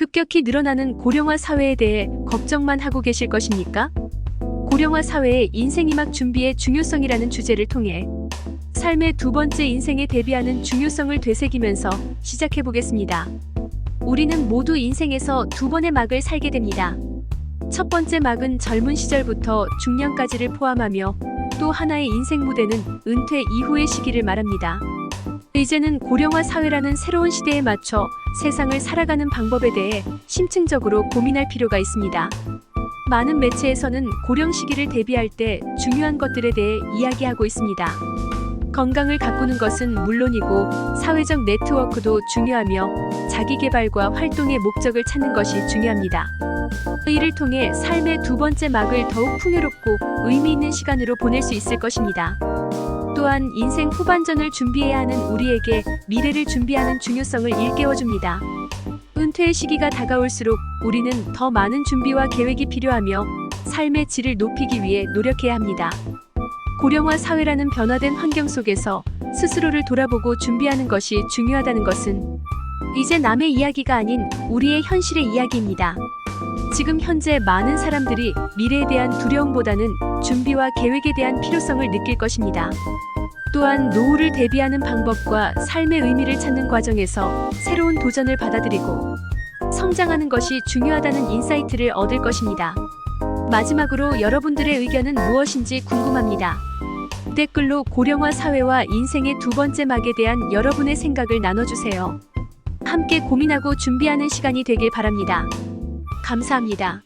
급격히 늘어나는 고령화 사회에 대해 걱정만 하고 계실 것입니까? 고령화 사회의 인생이막 준비의 중요성이라는 주제를 통해 삶의 두 번째 인생에 대비하는 중요성을 되새기면서 시작해 보겠습니다. 우리는 모두 인생에서 두 번의 막을 살게 됩니다. 첫 번째 막은 젊은 시절부터 중년까지를 포함하며 또 하나의 인생 무대는 은퇴 이후의 시기를 말합니다. 이제는 고령화 사회라는 새로운 시대에 맞춰 세상을 살아가는 방법에 대해 심층적으로 고민할 필요가 있습니다. 많은 매체에서는 고령 시기를 대비할 때 중요한 것들에 대해 이야기하고 있습니다. 건강을 가꾸는 것은 물론이고 사회적 네트워크도 중요하며 자기 개발과 활동의 목적을 찾는 것이 중요합니다. 이를 통해 삶의 두 번째 막을 더욱 풍요롭고 의미 있는 시간으로 보낼 수 있을 것입니다. 또한 인생 후반전을 준비해야 하는 우리에게 미래를 준비하는 중요성을 일깨워줍니다. 은퇴의 시기가 다가올수록 우리는 더 많은 준비와 계획이 필요하며 삶의 질을 높이기 위해 노력해야 합니다. 고령화 사회라는 변화된 환경 속에서 스스로를 돌아보고 준비하는 것이 중요하다는 것은 이제 남의 이야기가 아닌 우리의 현실의 이야기입니다. 지금 현재 많은 사람들이 미래에 대한 두려움보다는 준비와 계획에 대한 필요성을 느낄 것입니다. 또한 노후를 대비하는 방법과 삶의 의미를 찾는 과정에서 새로운 도전을 받아들이고 성장하는 것이 중요하다는 인사이트를 얻을 것입니다. 마지막으로 여러분들의 의견은 무엇인지 궁금합니다. 댓글로 고령화 사회와 인생의 두 번째 막에 대한 여러분의 생각을 나눠주세요. 함께 고민하고 준비하는 시간이 되길 바랍니다. 감사합니다.